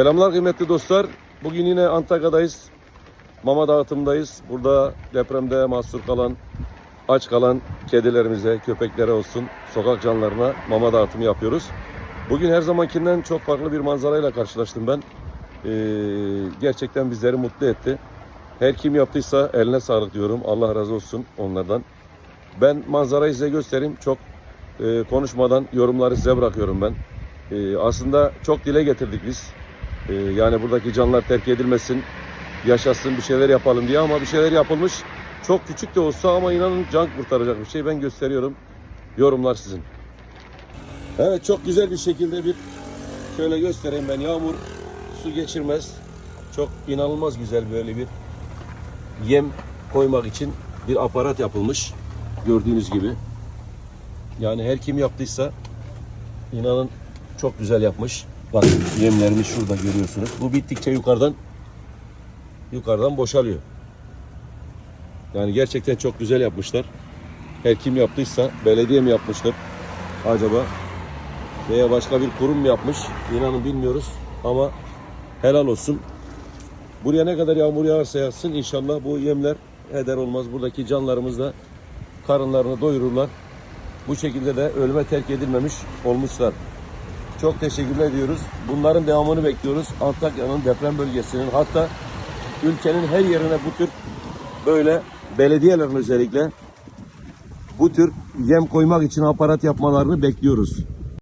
Selamlar kıymetli dostlar. Bugün yine Antakya'dayız. Mama dağıtımdayız. Burada depremde mahsur kalan, aç kalan kedilerimize, köpeklere olsun, sokak canlılarına mama dağıtımı yapıyoruz. Bugün her zamankinden çok farklı bir manzarayla karşılaştım ben. Ee, gerçekten bizleri mutlu etti. Her kim yaptıysa eline sağlık diyorum. Allah razı olsun onlardan. Ben manzarayı size göstereyim. Çok e, konuşmadan yorumları size bırakıyorum ben. E, aslında çok dile getirdik biz. Ee, yani buradaki canlılar terk edilmesin, yaşasın bir şeyler yapalım diye ama bir şeyler yapılmış. Çok küçük de olsa ama inanın can kurtaracak bir şey. Ben gösteriyorum. Yorumlar sizin. Evet çok güzel bir şekilde bir şöyle göstereyim ben. Yağmur su geçirmez. Çok inanılmaz güzel böyle bir yem koymak için bir aparat yapılmış. Gördüğünüz gibi. Yani her kim yaptıysa inanın çok güzel yapmış. Bak yemlerimiz şurada görüyorsunuz. Bu bittikçe yukarıdan yukarıdan boşalıyor. Yani gerçekten çok güzel yapmışlar. Her kim yaptıysa belediye mi yapmıştır acaba veya başka bir kurum mu yapmış inanın bilmiyoruz ama helal olsun. Buraya ne kadar yağmur yağarsa yağsın inşallah bu yemler heder olmaz. Buradaki canlarımız da karınlarını doyururlar. Bu şekilde de ölüme terk edilmemiş olmuşlar. Çok teşekkür ediyoruz. Bunların devamını bekliyoruz. Antakya'nın deprem bölgesinin hatta ülkenin her yerine bu tür böyle belediyelerin özellikle bu tür yem koymak için aparat yapmalarını bekliyoruz.